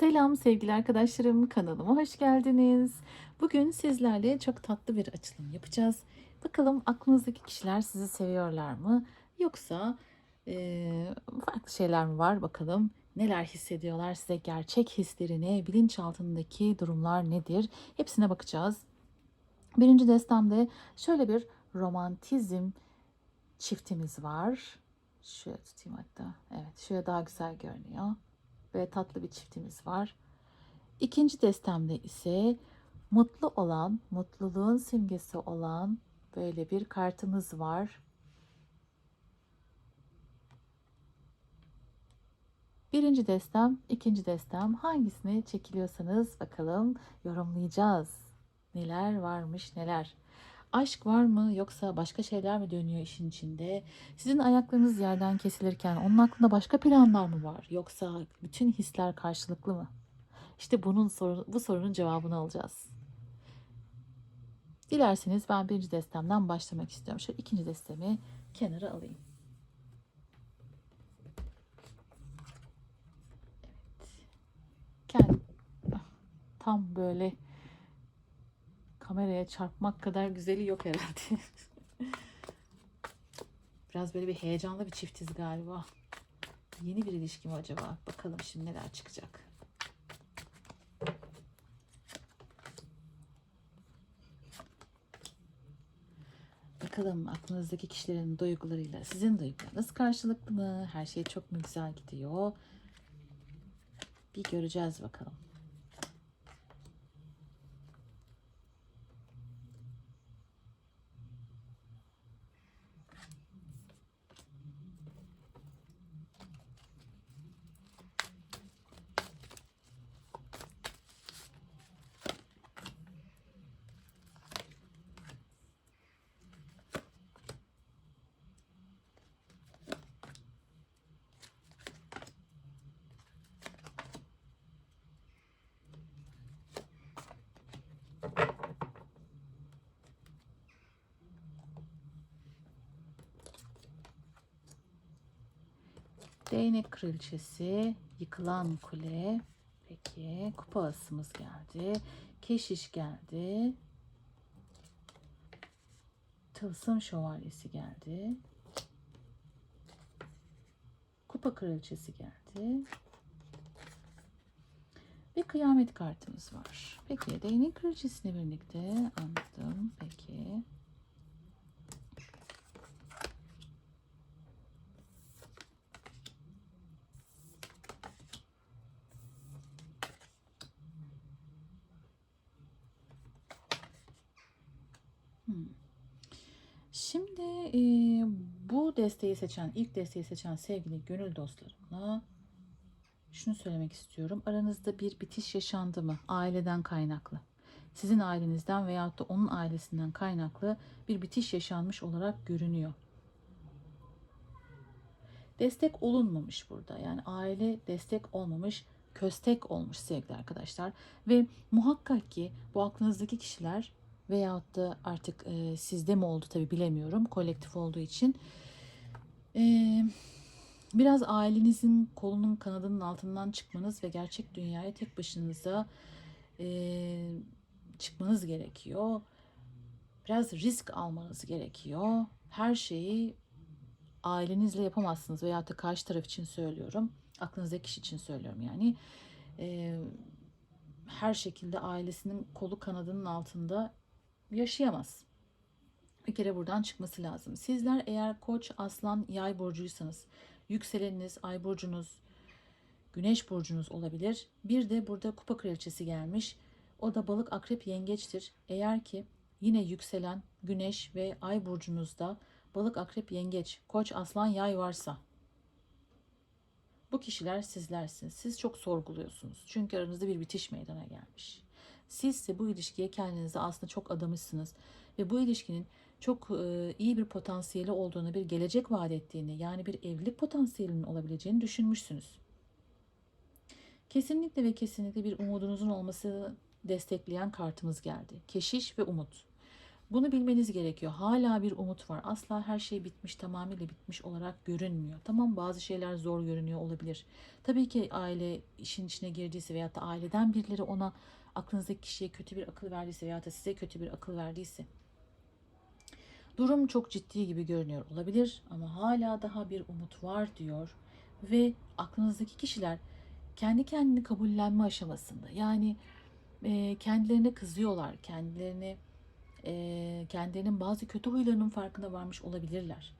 Selam sevgili arkadaşlarım, kanalıma hoş geldiniz. Bugün sizlerle çok tatlı bir açılım yapacağız. Bakalım aklınızdaki kişiler sizi seviyorlar mı? Yoksa eee, farklı şeyler mi var? Bakalım neler hissediyorlar size, gerçek hislerini, bilinçaltındaki durumlar nedir? Hepsine bakacağız. Birinci destemde şöyle bir romantizm çiftimiz var. Şöyle tutayım hatta. Evet, şöyle daha güzel görünüyor ve tatlı bir çiftimiz var. İkinci destemde ise mutlu olan, mutluluğun simgesi olan böyle bir kartımız var. Birinci destem, ikinci destem hangisini çekiliyorsanız bakalım yorumlayacağız. Neler varmış neler. Aşk var mı yoksa başka şeyler mi dönüyor işin içinde? Sizin ayaklarınız yerden kesilirken onun aklında başka planlar mı var? Yoksa bütün hisler karşılıklı mı? İşte bunun soru, bu sorunun cevabını alacağız. Dilerseniz ben birinci destemden başlamak istiyorum. Şöyle ikinci destemi kenara alayım. Evet. Kend, tam böyle kameraya çarpmak kadar güzeli yok herhalde. Biraz böyle bir heyecanlı bir çiftiz galiba. Yeni bir ilişki mi acaba? Bakalım şimdi neler çıkacak. Bakalım aklınızdaki kişilerin duygularıyla sizin duygularınız karşılıklı mı? Her şey çok mu güzel gidiyor? Bir göreceğiz bakalım. Değnek kraliçesi, yıkılan kule. Peki, kupa asımız geldi. Keşiş geldi. Tılsım şövalyesi geldi. Kupa kraliçesi geldi. Ve kıyamet kartımız var. Peki, değnek kraliçesiyle birlikte anladım. Peki. Şimdi e, bu desteği seçen, ilk desteği seçen sevgili gönül dostlarımla şunu söylemek istiyorum. Aranızda bir bitiş yaşandı mı? Aileden kaynaklı. Sizin ailenizden veyahut da onun ailesinden kaynaklı bir bitiş yaşanmış olarak görünüyor. Destek olunmamış burada. Yani aile destek olmamış, köstek olmuş sevgili arkadaşlar. Ve muhakkak ki bu aklınızdaki kişiler veyahut da artık e, sizde mi oldu tabi bilemiyorum kolektif olduğu için. E, biraz ailenizin kolunun kanadının altından çıkmanız ve gerçek dünyaya tek başınıza e, çıkmanız gerekiyor. Biraz risk almanız gerekiyor. Her şeyi ailenizle yapamazsınız veyahut da karşı taraf için söylüyorum aklınızdaki kişi için söylüyorum yani. E, her şekilde ailesinin kolu kanadının altında yaşayamaz. Bir kere buradan çıkması lazım. Sizler eğer koç, aslan, yay burcuysanız yükseleniniz, ay burcunuz, güneş burcunuz olabilir. Bir de burada kupa kraliçesi gelmiş. O da balık, akrep, yengeçtir. Eğer ki yine yükselen güneş ve ay burcunuzda balık, akrep, yengeç, koç, aslan, yay varsa bu kişiler sizlersiniz. Siz çok sorguluyorsunuz. Çünkü aranızda bir bitiş meydana gelmiş. Siz ise bu ilişkiye kendinizi aslında çok adamışsınız ve bu ilişkinin çok e, iyi bir potansiyeli olduğunu, bir gelecek vaat ettiğini, yani bir evlilik potansiyelinin olabileceğini düşünmüşsünüz. Kesinlikle ve kesinlikle bir umudunuzun olması destekleyen kartımız geldi. Keşiş ve umut. Bunu bilmeniz gerekiyor. Hala bir umut var. Asla her şey bitmiş, tamamıyla bitmiş olarak görünmüyor. Tamam bazı şeyler zor görünüyor olabilir. Tabii ki aile işin içine girdiyse veyahut da aileden birileri ona aklınızdaki kişiye kötü bir akıl verdiyse veyahut da size kötü bir akıl verdiyse durum çok ciddi gibi görünüyor olabilir ama hala daha bir umut var diyor ve aklınızdaki kişiler kendi kendini kabullenme aşamasında. Yani e, kendilerine kızıyorlar kendilerini e, kendilerinin bazı kötü huylarının farkına varmış olabilirler.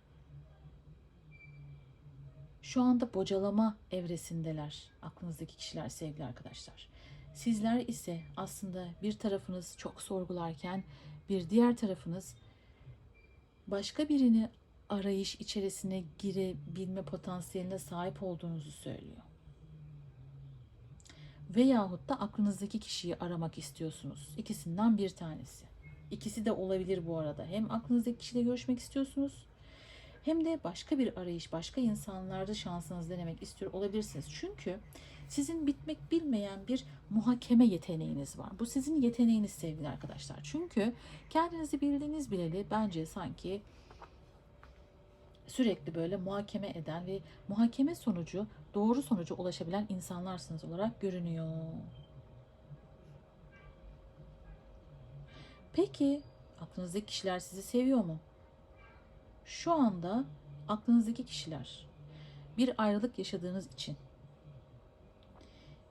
Şu anda bocalama evresindeler aklınızdaki kişiler sevgili arkadaşlar sizler ise aslında bir tarafınız çok sorgularken bir diğer tarafınız başka birini arayış içerisine girebilme potansiyeline sahip olduğunuzu söylüyor. Veyahut da aklınızdaki kişiyi aramak istiyorsunuz. İkisinden bir tanesi. İkisi de olabilir bu arada. Hem aklınızdaki kişiyle görüşmek istiyorsunuz hem de başka bir arayış, başka insanlarda şansınızı denemek istiyor olabilirsiniz. Çünkü sizin bitmek bilmeyen bir muhakeme yeteneğiniz var. Bu sizin yeteneğiniz sevgili arkadaşlar. Çünkü kendinizi bildiğiniz bileli bence sanki sürekli böyle muhakeme eden ve muhakeme sonucu doğru sonuca ulaşabilen insanlarsınız olarak görünüyor. Peki aklınızdaki kişiler sizi seviyor mu? Şu anda aklınızdaki kişiler bir ayrılık yaşadığınız için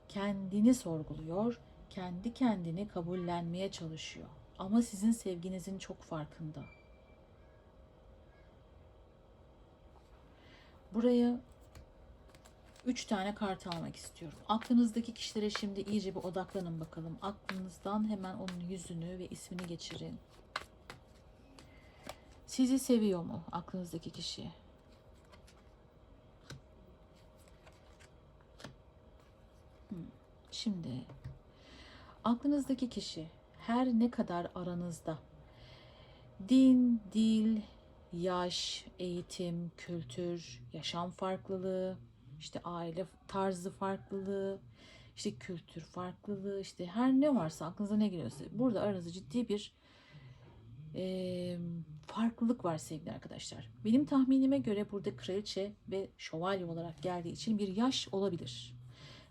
kendini sorguluyor, kendi kendini kabullenmeye çalışıyor. Ama sizin sevginizin çok farkında. Buraya üç tane kart almak istiyorum. Aklınızdaki kişilere şimdi iyice bir odaklanın bakalım. Aklınızdan hemen onun yüzünü ve ismini geçirin. Sizi seviyor mu aklınızdaki kişi? Hmm, Şimdi aklınızdaki kişi her ne kadar aranızda din, dil, yaş, eğitim, kültür, yaşam farklılığı, işte aile tarzı farklılığı, işte kültür farklılığı, işte her ne varsa aklınıza ne geliyorsa burada aranızda ciddi bir e, farklılık var sevgili arkadaşlar. Benim tahminime göre burada kraliçe ve şövalye olarak geldiği için bir yaş olabilir.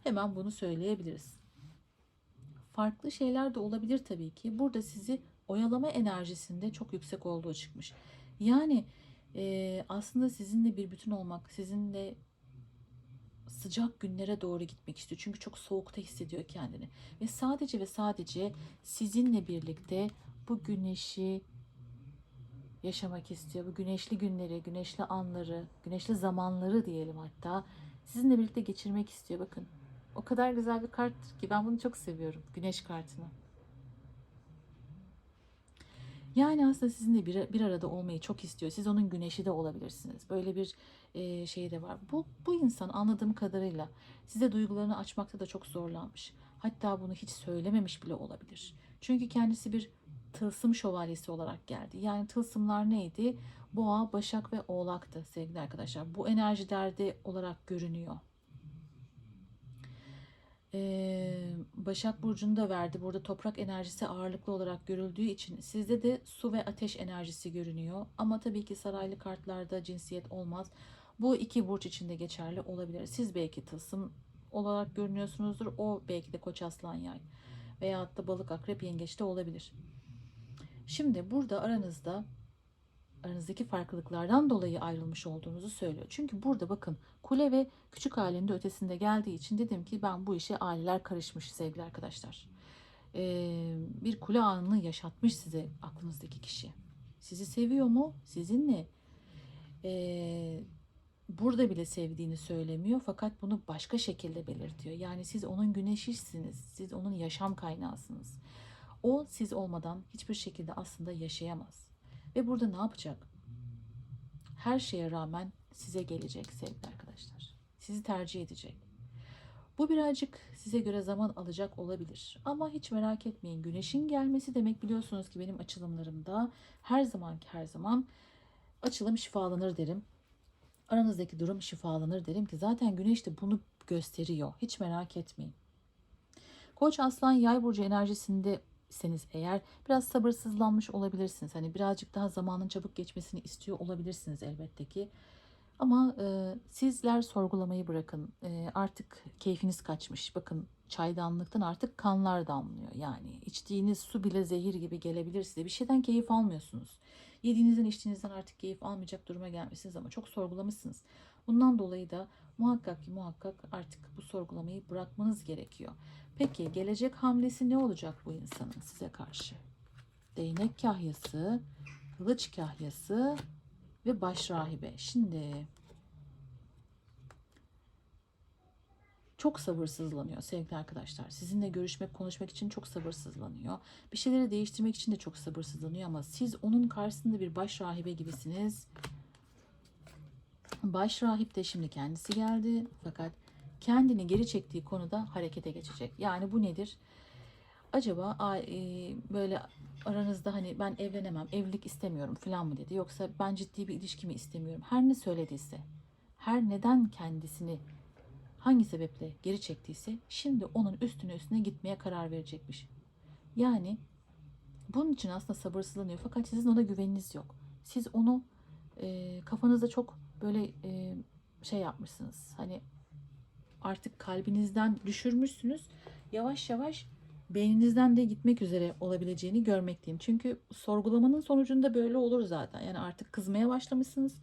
Hemen bunu söyleyebiliriz. Farklı şeyler de olabilir tabii ki. Burada sizi oyalama enerjisinde çok yüksek olduğu çıkmış. Yani e, aslında sizinle bir bütün olmak, sizinle sıcak günlere doğru gitmek istiyor. Çünkü çok soğukta hissediyor kendini. Ve sadece ve sadece sizinle birlikte bu güneşi yaşamak istiyor. Bu güneşli günleri, güneşli anları, güneşli zamanları diyelim hatta sizinle birlikte geçirmek istiyor. Bakın o kadar güzel bir kart ki ben bunu çok seviyorum. Güneş kartını. Yani aslında sizinle bir, bir arada olmayı çok istiyor. Siz onun güneşi de olabilirsiniz. Böyle bir e, şey de var. Bu, bu insan anladığım kadarıyla size duygularını açmakta da çok zorlanmış. Hatta bunu hiç söylememiş bile olabilir. Çünkü kendisi bir tılsım şövalyesi olarak geldi. Yani tılsımlar neydi? Boğa, Başak ve Oğlak'tı sevgili arkadaşlar. Bu enerjilerde olarak görünüyor. Ee, Başak Burcu'nu da verdi. Burada toprak enerjisi ağırlıklı olarak görüldüğü için sizde de su ve ateş enerjisi görünüyor. Ama tabii ki saraylı kartlarda cinsiyet olmaz. Bu iki burç için de geçerli olabilir. Siz belki tılsım olarak görünüyorsunuzdur. O belki de koç aslan yay. Veyahut da balık akrep yengeç de olabilir. Şimdi burada aranızda aranızdaki farklılıklardan dolayı ayrılmış olduğunuzu söylüyor. Çünkü burada bakın kule ve küçük ailenin de ötesinde geldiği için dedim ki ben bu işe aileler karışmış sevgili arkadaşlar. Ee, bir kule anını yaşatmış size aklınızdaki kişi. Sizi seviyor mu? Sizinle ee, burada bile sevdiğini söylemiyor fakat bunu başka şekilde belirtiyor. Yani siz onun güneşisiniz. Siz onun yaşam kaynağısınız. O siz olmadan hiçbir şekilde aslında yaşayamaz. Ve burada ne yapacak? Her şeye rağmen size gelecek sevgili arkadaşlar. Sizi tercih edecek. Bu birazcık size göre zaman alacak olabilir. Ama hiç merak etmeyin. Güneşin gelmesi demek biliyorsunuz ki benim açılımlarımda her zaman her zaman açılım şifalanır derim. Aranızdaki durum şifalanır derim ki zaten güneş de bunu gösteriyor. Hiç merak etmeyin. Koç aslan yay burcu enerjisinde iseniz eğer biraz sabırsızlanmış olabilirsiniz. Hani birazcık daha zamanın çabuk geçmesini istiyor olabilirsiniz elbette ki. Ama e, sizler sorgulamayı bırakın. E, artık keyfiniz kaçmış. Bakın çaydanlıktan artık kanlar damlıyor. Yani içtiğiniz su bile zehir gibi gelebilir size. Bir şeyden keyif almıyorsunuz. Yediğinizden içtiğinizden artık keyif almayacak duruma gelmişsiniz ama çok sorgulamışsınız. Bundan dolayı da muhakkak ki muhakkak artık bu sorgulamayı bırakmanız gerekiyor. Peki gelecek hamlesi ne olacak bu insanın size karşı? Değnek kahyası, kılıç kahyası ve baş rahibe. Şimdi çok sabırsızlanıyor sevgili arkadaşlar. Sizinle görüşmek, konuşmak için çok sabırsızlanıyor. Bir şeyleri değiştirmek için de çok sabırsızlanıyor ama siz onun karşısında bir baş rahibe gibisiniz. Baş rahip de şimdi kendisi geldi fakat kendini geri çektiği konuda harekete geçecek. Yani bu nedir? Acaba e, böyle aranızda hani ben evlenemem, evlilik istemiyorum falan mı dedi yoksa ben ciddi bir ilişki mi istemiyorum? Her ne söylediyse, her neden kendisini hangi sebeple geri çektiyse şimdi onun üstüne üstüne gitmeye karar verecekmiş. Yani bunun için aslında sabırsızlanıyor fakat sizin ona güveniniz yok. Siz onu e, kafanızda çok böyle e, şey yapmışsınız. Hani artık kalbinizden düşürmüşsünüz. Yavaş yavaş beyninizden de gitmek üzere olabileceğini görmekteyim. Çünkü sorgulamanın sonucunda böyle olur zaten. Yani artık kızmaya başlamışsınız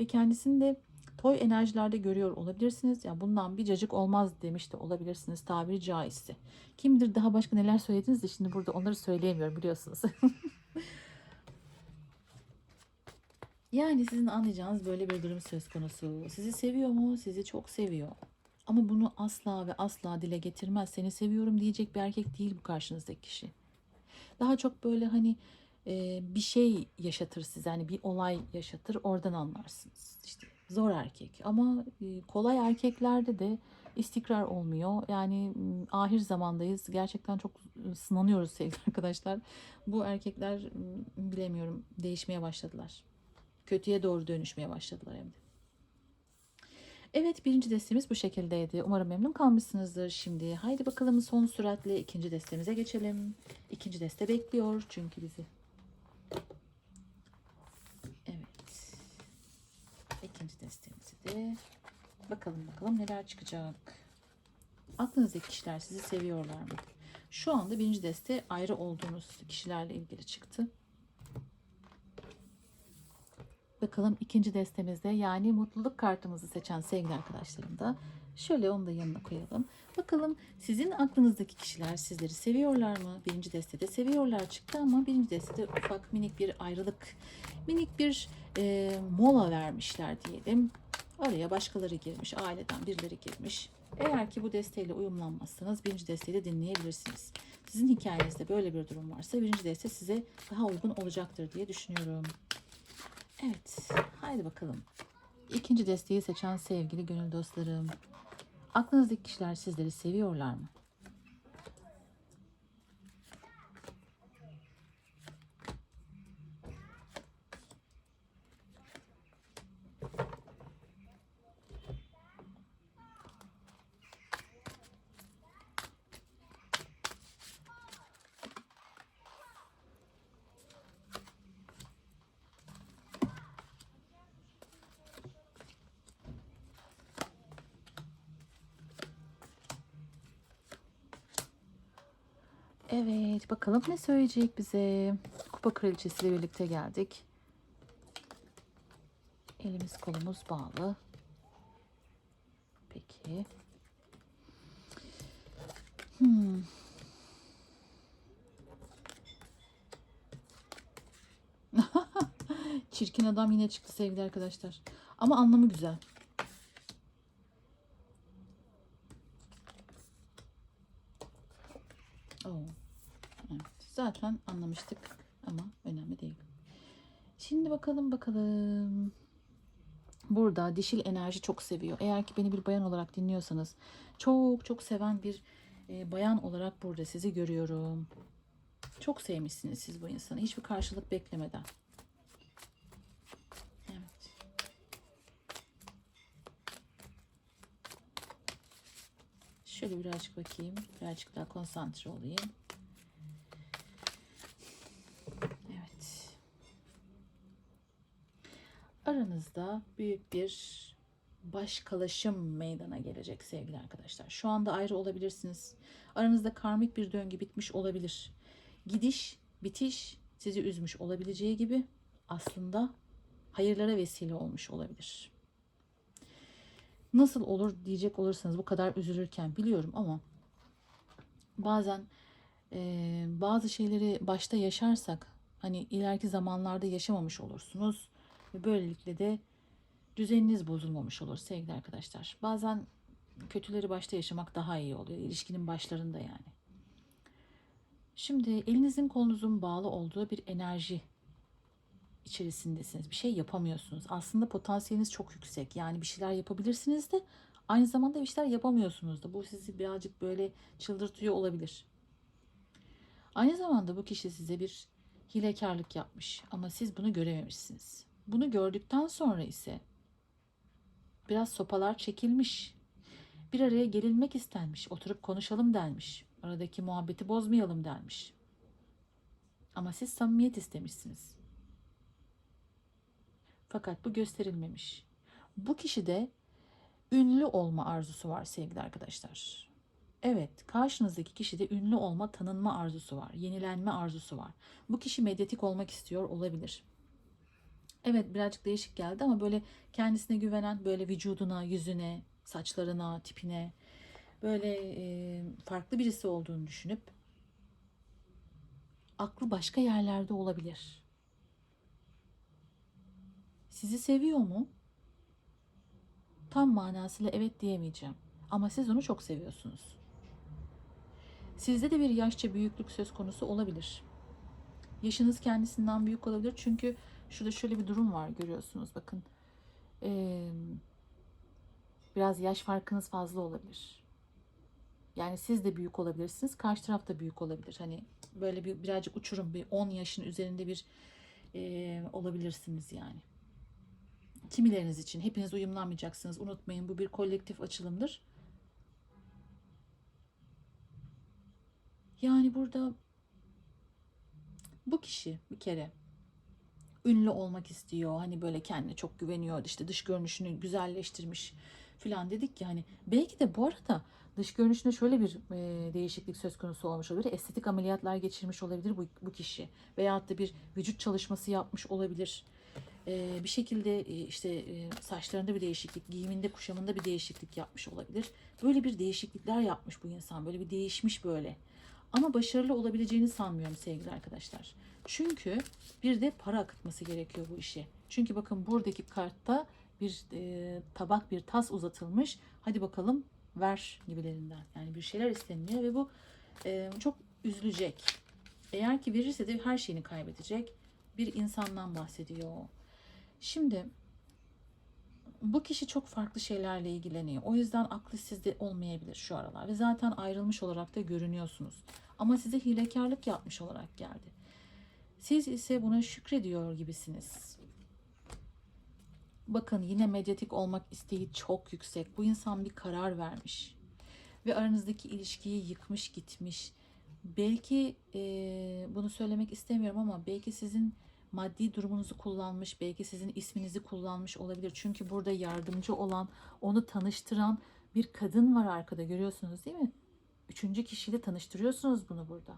ve kendisini de toy enerjilerde görüyor olabilirsiniz. Ya bundan bir cacık olmaz demiş de olabilirsiniz tabiri caizse. Kim bilir daha başka neler söylediniz de şimdi burada onları söyleyemiyorum biliyorsunuz. yani sizin anlayacağınız böyle bir durum söz konusu. Sizi seviyor mu? Sizi çok seviyor. Ama bunu asla ve asla dile getirmez. Seni seviyorum diyecek bir erkek değil bu karşınızdaki kişi. Daha çok böyle hani e, bir şey yaşatır size. Hani bir olay yaşatır oradan anlarsınız. İşte zor erkek ama e, kolay erkeklerde de istikrar olmuyor. Yani m, ahir zamandayız. Gerçekten çok e, sınanıyoruz sevgili arkadaşlar. Bu erkekler m, bilemiyorum değişmeye başladılar. Kötüye doğru dönüşmeye başladılar hem de. Evet birinci destemiz bu şekildeydi. Umarım memnun kalmışsınızdır. Şimdi haydi bakalım son süratle ikinci destemize geçelim. İkinci deste bekliyor çünkü bizi. Evet. İkinci destemizi de bakalım bakalım neler çıkacak. Aklınızdaki kişiler sizi seviyorlar mı? Şu anda birinci deste ayrı olduğunuz kişilerle ilgili çıktı. Bakalım ikinci destemizde yani mutluluk kartımızı seçen sevgili arkadaşlarım da şöyle onu da yanına koyalım. Bakalım sizin aklınızdaki kişiler sizleri seviyorlar mı? Birinci destede seviyorlar çıktı ama birinci destede ufak minik bir ayrılık, minik bir e, mola vermişler diyelim. Oraya başkaları girmiş, aileden birileri girmiş. Eğer ki bu desteğiyle uyumlanmazsanız birinci desteği de dinleyebilirsiniz. Sizin hikayenizde böyle bir durum varsa birinci deste size daha uygun olacaktır diye düşünüyorum. Evet, haydi bakalım. İkinci desteği seçen sevgili gönül dostlarım. Aklınızdaki kişiler sizleri seviyorlar mı? Evet, bakalım ne söyleyecek bize. Kupa kraliçesiyle birlikte geldik. Elimiz kolumuz bağlı. Peki. Hmm. Çirkin adam yine çıktı sevgili arkadaşlar. Ama anlamı güzel. Oo. Evet, anlamıştık ama önemli değil. Şimdi bakalım bakalım. Burada dişil enerji çok seviyor. Eğer ki beni bir bayan olarak dinliyorsanız çok çok seven bir e, bayan olarak burada sizi görüyorum. Çok sevmişsiniz siz bu insanı. Hiçbir karşılık beklemeden. Evet. Şöyle birazcık bakayım. Birazcık daha konsantre olayım. Aranızda büyük bir başkalaşım meydana gelecek sevgili arkadaşlar. Şu anda ayrı olabilirsiniz. Aranızda karmik bir döngü bitmiş olabilir. Gidiş, bitiş sizi üzmüş olabileceği gibi aslında hayırlara vesile olmuş olabilir. Nasıl olur diyecek olursanız bu kadar üzülürken biliyorum ama bazen e, bazı şeyleri başta yaşarsak hani ileriki zamanlarda yaşamamış olursunuz ve böylelikle de düzeniniz bozulmamış olur sevgili arkadaşlar. Bazen kötüleri başta yaşamak daha iyi oluyor. ilişkinin başlarında yani. Şimdi elinizin kolunuzun bağlı olduğu bir enerji içerisindesiniz. Bir şey yapamıyorsunuz. Aslında potansiyeliniz çok yüksek. Yani bir şeyler yapabilirsiniz de aynı zamanda bir şeyler yapamıyorsunuz da. Bu sizi birazcık böyle çıldırtıyor olabilir. Aynı zamanda bu kişi size bir hilekarlık yapmış ama siz bunu görememişsiniz. Bunu gördükten sonra ise biraz sopalar çekilmiş. Bir araya gelinmek istenmiş, oturup konuşalım denmiş. Aradaki muhabbeti bozmayalım denmiş. Ama siz samimiyet istemişsiniz. Fakat bu gösterilmemiş. Bu kişide ünlü olma arzusu var sevgili arkadaşlar. Evet, karşınızdaki kişide ünlü olma, tanınma arzusu var, yenilenme arzusu var. Bu kişi medyatik olmak istiyor olabilir. Evet, birazcık değişik geldi ama böyle kendisine güvenen, böyle vücuduna, yüzüne, saçlarına, tipine böyle e, farklı birisi olduğunu düşünüp aklı başka yerlerde olabilir. Sizi seviyor mu? Tam manasıyla evet diyemeyeceğim. Ama siz onu çok seviyorsunuz. Sizde de bir yaşça büyüklük söz konusu olabilir. Yaşınız kendisinden büyük olabilir. Çünkü şurada şöyle bir durum var görüyorsunuz. Bakın. Ee, biraz yaş farkınız fazla olabilir. Yani siz de büyük olabilirsiniz. Karşı taraf da büyük olabilir. Hani böyle bir birazcık uçurum bir 10 yaşın üzerinde bir e, olabilirsiniz yani. Kimileriniz için hepiniz uyumlanmayacaksınız. Unutmayın bu bir kolektif açılımdır. Yani burada bu kişi bir kere ünlü olmak istiyor. Hani böyle kendine çok güveniyor. işte dış görünüşünü güzelleştirmiş filan dedik ya hani belki de bu arada dış görünüşünde şöyle bir e, değişiklik söz konusu olmuş olabilir. Estetik ameliyatlar geçirmiş olabilir bu, bu kişi. Veyahut da bir vücut çalışması yapmış olabilir. E, bir şekilde e, işte e, saçlarında bir değişiklik, giyiminde, kuşamında bir değişiklik yapmış olabilir. Böyle bir değişiklikler yapmış bu insan. Böyle bir değişmiş böyle. Ama başarılı olabileceğini sanmıyorum sevgili arkadaşlar. Çünkü bir de para akıtması gerekiyor bu işe. Çünkü bakın buradaki kartta bir e, tabak, bir tas uzatılmış. Hadi bakalım ver gibilerinden. Yani bir şeyler isteniliyor ve bu e, çok üzülecek. Eğer ki verirse de her şeyini kaybedecek bir insandan bahsediyor. Şimdi bu kişi çok farklı şeylerle ilgileniyor. O yüzden aklı sizde olmayabilir şu aralar. Ve zaten ayrılmış olarak da görünüyorsunuz. Ama size hilekarlık yapmış olarak geldi. Siz ise buna şükrediyor gibisiniz. Bakın yine medyatik olmak isteği çok yüksek. Bu insan bir karar vermiş. Ve aranızdaki ilişkiyi yıkmış gitmiş. Belki e, bunu söylemek istemiyorum ama belki sizin maddi durumunuzu kullanmış, belki sizin isminizi kullanmış olabilir. Çünkü burada yardımcı olan, onu tanıştıran bir kadın var arkada görüyorsunuz değil mi? Üçüncü kişiyle tanıştırıyorsunuz bunu burada.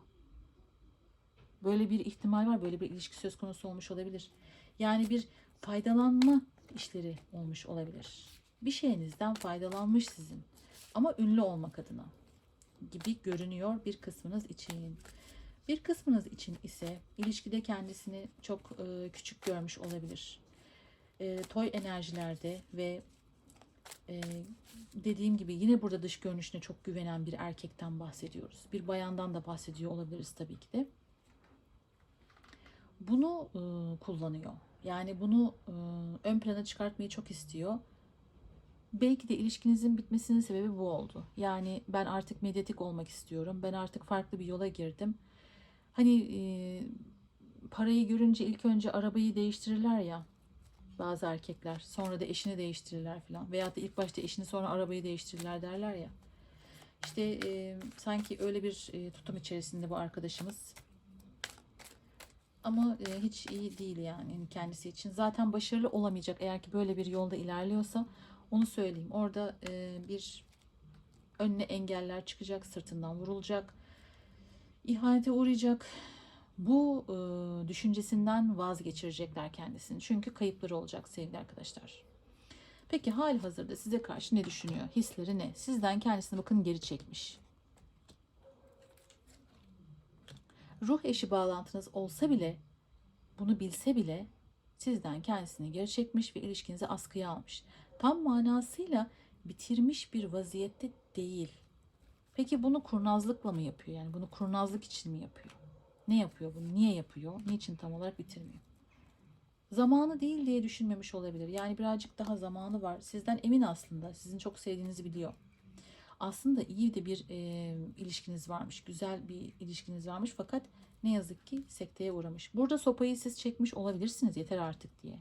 Böyle bir ihtimal var, böyle bir ilişki söz konusu olmuş olabilir. Yani bir faydalanma işleri olmuş olabilir. Bir şeyinizden faydalanmış sizin. Ama ünlü olmak adına gibi görünüyor bir kısmınız için. Bir kısmınız için ise ilişkide kendisini çok e, küçük görmüş olabilir. E, toy enerjilerde ve e, dediğim gibi yine burada dış görünüşüne çok güvenen bir erkekten bahsediyoruz. Bir bayandan da bahsediyor olabiliriz tabii ki de. Bunu e, kullanıyor. Yani bunu e, ön plana çıkartmayı çok istiyor. Belki de ilişkinizin bitmesinin sebebi bu oldu. Yani ben artık medyatik olmak istiyorum. Ben artık farklı bir yola girdim. Hani e, parayı görünce ilk önce arabayı değiştirirler ya bazı erkekler. Sonra da eşini değiştirirler falan. Veyahut da ilk başta eşini sonra arabayı değiştirirler derler ya. İşte e, sanki öyle bir e, tutum içerisinde bu arkadaşımız. Ama e, hiç iyi değil yani kendisi için. Zaten başarılı olamayacak eğer ki böyle bir yolda ilerliyorsa onu söyleyeyim. Orada e, bir önüne engeller çıkacak, sırtından vurulacak, ihanete uğrayacak. Bu e, düşüncesinden vazgeçirecekler kendisini. Çünkü kayıpları olacak sevgili arkadaşlar. Peki hali hazırda size karşı ne düşünüyor? Hisleri ne? Sizden kendisini bakın geri çekmiş. Ruh eşi bağlantınız olsa bile, bunu bilse bile sizden kendisini geri çekmiş ve ilişkinizi askıya almış. Tam manasıyla bitirmiş bir vaziyette değil. Peki bunu kurnazlıkla mı yapıyor? Yani bunu kurnazlık için mi yapıyor? Ne yapıyor bunu? Niye yapıyor? Niçin tam olarak bitirmiyor? Zamanı değil diye düşünmemiş olabilir. Yani birazcık daha zamanı var. Sizden emin aslında. Sizin çok sevdiğinizi biliyor. Aslında iyi de bir e, ilişkiniz varmış. Güzel bir ilişkiniz varmış. Fakat ne yazık ki sekteye uğramış. Burada sopayı siz çekmiş olabilirsiniz. Yeter artık diye.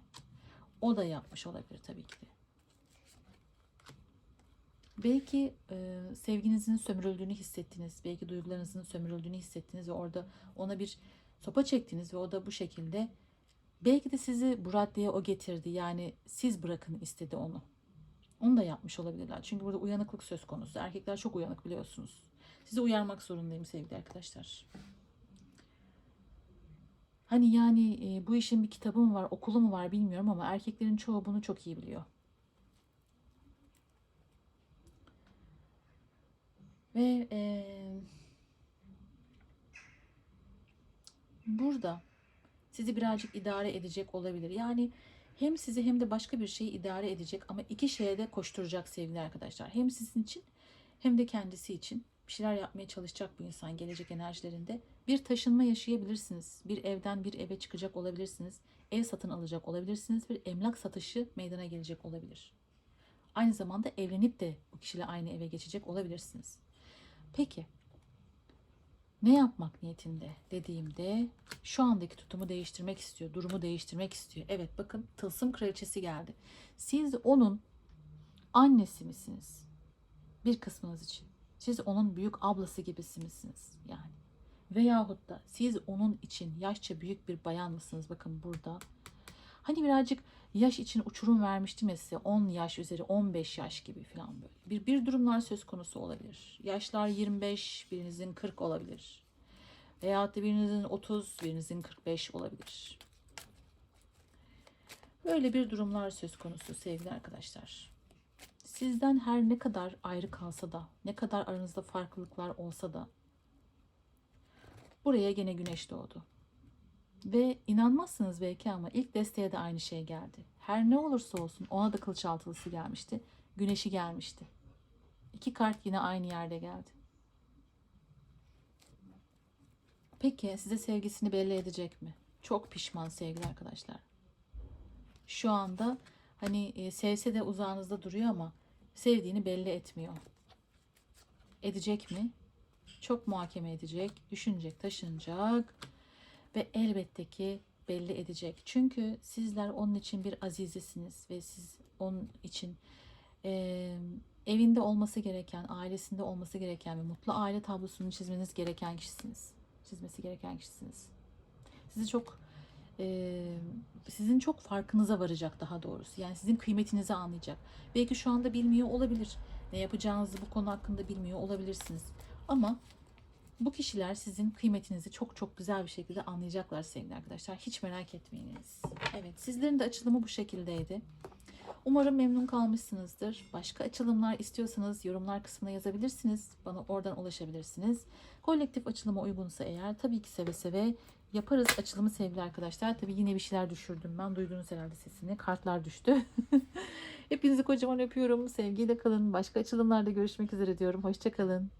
O da yapmış olabilir tabii ki de. Belki e, sevginizin sömürüldüğünü hissettiniz. Belki duygularınızın sömürüldüğünü hissettiniz ve orada ona bir sopa çektiniz ve o da bu şekilde belki de sizi bu raddeye o getirdi. Yani siz bırakın istedi onu. Onu da yapmış olabilirler. Çünkü burada uyanıklık söz konusu. Erkekler çok uyanık biliyorsunuz. Sizi uyarmak zorundayım sevgili arkadaşlar. Hani yani e, bu işin bir kitabı mı var, okulu mu var bilmiyorum ama erkeklerin çoğu bunu çok iyi biliyor. Ve e, burada sizi birazcık idare edecek olabilir. Yani hem sizi hem de başka bir şeyi idare edecek ama iki şeye de koşturacak sevgili arkadaşlar. Hem sizin için hem de kendisi için bir şeyler yapmaya çalışacak bu insan gelecek enerjilerinde. Bir taşınma yaşayabilirsiniz. Bir evden bir eve çıkacak olabilirsiniz. Ev satın alacak olabilirsiniz. Bir emlak satışı meydana gelecek olabilir. Aynı zamanda evlenip de bu kişiyle aynı eve geçecek olabilirsiniz. Peki ne yapmak niyetinde dediğimde şu andaki tutumu değiştirmek istiyor, durumu değiştirmek istiyor. Evet bakın tılsım kraliçesi geldi. Siz onun annesi misiniz? Bir kısmınız için. Siz onun büyük ablası gibisi misiniz? Yani. Veyahut da siz onun için yaşça büyük bir bayan mısınız? Bakın burada. Hani birazcık yaş için uçurum vermiştim ya size 10 yaş üzeri 15 yaş gibi falan böyle. Bir, bir durumlar söz konusu olabilir. Yaşlar 25, birinizin 40 olabilir. Veyahut da birinizin 30, birinizin 45 olabilir. Böyle bir durumlar söz konusu sevgili arkadaşlar. Sizden her ne kadar ayrı kalsa da, ne kadar aranızda farklılıklar olsa da buraya gene güneş doğdu. Ve inanmazsınız belki ama ilk desteğe de aynı şey geldi. Her ne olursa olsun ona da kılıç altılısı gelmişti. Güneşi gelmişti. İki kart yine aynı yerde geldi. Peki size sevgisini belli edecek mi? Çok pişman sevgili arkadaşlar. Şu anda hani e, sevse de uzağınızda duruyor ama sevdiğini belli etmiyor. Edecek mi? Çok muhakeme edecek, düşünecek, taşınacak ve elbette ki belli edecek. Çünkü sizler onun için bir azizesiniz ve siz onun için e, evinde olması gereken, ailesinde olması gereken ve mutlu aile tablosunu çizmeniz gereken kişisiniz. Çizmesi gereken kişisiniz. Sizi çok e, sizin çok farkınıza varacak daha doğrusu. Yani sizin kıymetinizi anlayacak. Belki şu anda bilmiyor olabilir. Ne yapacağınızı bu konu hakkında bilmiyor olabilirsiniz. Ama bu kişiler sizin kıymetinizi çok çok güzel bir şekilde anlayacaklar sevgili arkadaşlar. Hiç merak etmeyiniz. Evet sizlerin de açılımı bu şekildeydi. Umarım memnun kalmışsınızdır. Başka açılımlar istiyorsanız yorumlar kısmına yazabilirsiniz. Bana oradan ulaşabilirsiniz. Kolektif açılıma uygunsa eğer tabii ki seve seve yaparız açılımı sevgili arkadaşlar. Tabii yine bir şeyler düşürdüm ben. Duydunuz herhalde sesini. Kartlar düştü. Hepinizi kocaman öpüyorum. Sevgiyle kalın. Başka açılımlarda görüşmek üzere diyorum. Hoşçakalın.